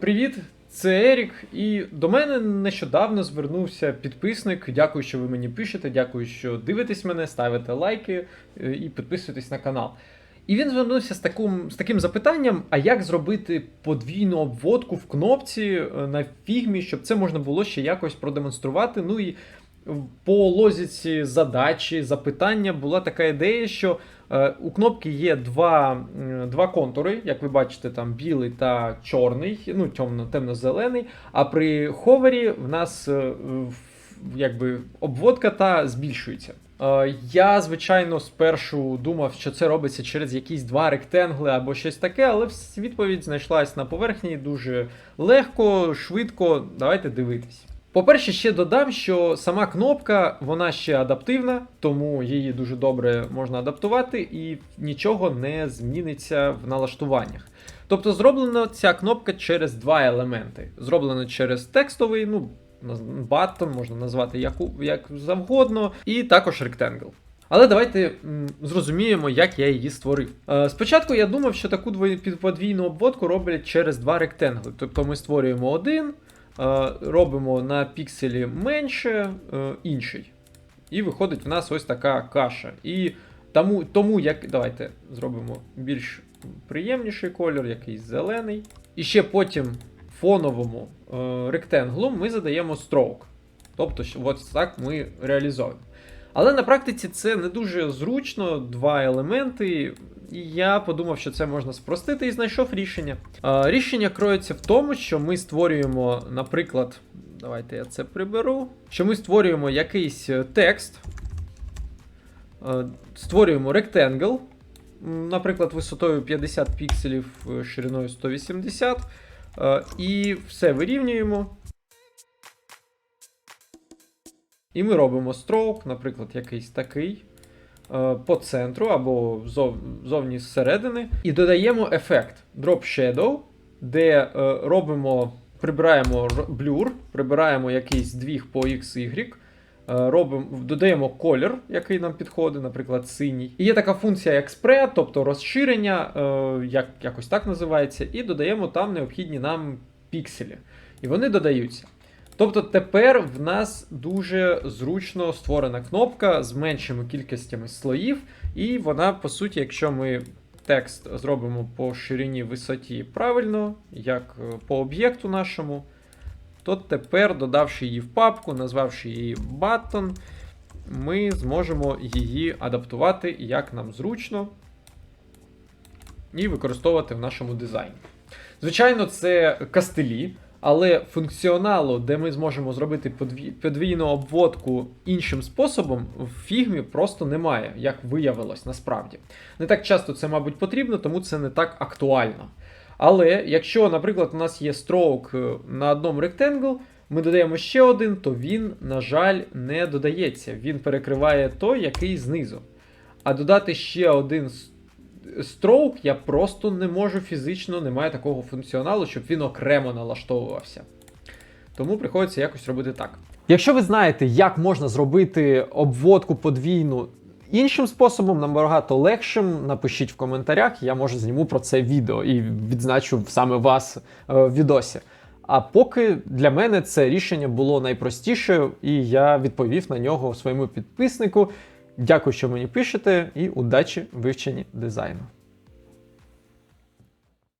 Привіт, це Ерік, і до мене нещодавно звернувся підписник. Дякую, що ви мені пишете. Дякую, що дивитесь мене, ставите лайки е, і підписуєтесь на канал. І він звернувся з таким, з таким запитанням: а як зробити подвійну обводку в кнопці е, на фігмі, щоб це можна було ще якось продемонструвати. Ну і по лозіці задачі, запитання була така ідея, що е, у кнопки є два, два контури, як ви бачите, там білий та чорний, ну темно, темно-зелений. А при ховері в нас е, якби обводка та збільшується. Е, Я, звичайно, спершу думав, що це робиться через якісь два ректенгли або щось таке, але відповідь знайшлась на поверхні дуже легко, швидко. Давайте дивитись. По-перше, ще додам, що сама кнопка вона ще адаптивна, тому її дуже добре можна адаптувати і нічого не зміниться в налаштуваннях. Тобто зроблена ця кнопка через два елементи. Зроблено через текстовий, ну, баттон, можна назвати як, як завгодно, і також Rectangle. Але давайте зрозуміємо, як я її створив. Е, спочатку я думав, що таку подвійну обводку роблять через два ректенгли. Тобто ми створюємо один, робимо на пікселі менше е, інший. І виходить в нас ось така каша. І тому, тому як. Давайте зробимо більш приємніший кольор, якийсь зелений. І ще потім фоновому е, ректенглу ми задаємо stroke. Тобто, от так ми реалізовуємо. Але на практиці це не дуже зручно, два елементи. І я подумав, що це можна спростити і знайшов рішення. Рішення кроється в тому, що ми створюємо, наприклад, давайте я це приберу. Що ми створюємо якийсь е, текст, е, створюємо rectangle, наприклад, висотою 50 пікселів, е, шириною 180, е, і все вирівнюємо. І ми робимо stroke, наприклад, якийсь такий по центру або зов, зовні зсередини. І додаємо ефект Drop Shadow, де е, робимо, прибираємо блюр, прибираємо якийсь двіг по X, Y, е, робимо, додаємо колір, який нам підходить, наприклад, синій. І є така функція як spread, тобто розширення, е, як, якось так називається, і додаємо там необхідні нам пікселі. І вони додаються. Тобто тепер в нас дуже зручно створена кнопка з меншими кількостями слоїв, і вона, по суті, якщо ми текст зробимо по ширині висоті правильно, як е, по об'єкту нашому, то тепер, додавши її в папку, назвавши її button, ми зможемо її адаптувати як нам зручно і використовувати в нашому дизайні. Звичайно, це кастелі, але функціоналу, де ми зможемо зробити подвійну обводку іншим способом, в фігмі просто немає, як виявилось насправді. Не так часто це, мабуть, потрібно, тому це не так актуально. Але якщо, наприклад, у нас є stroke е, на одному rectangle, ми додаємо ще один, то він, на жаль, не додається. Він перекриває той, який знизу. А додати ще один с- stroke я просто не можу фізично, немає такого функціоналу, щоб він окремо налаштовувався. Тому приходиться якось робити так. Якщо ви знаєте, як можна зробити обводку подвійну іншим способом, набагато легшим, напишіть в коментарях, я може зніму про це відео і відзначу саме вас е, в відосі. А поки для мене це рішення було найпростіше, і я відповів на нього своєму підписнику. Дякую, що мені пишете, і удачі в вивченні дизайну.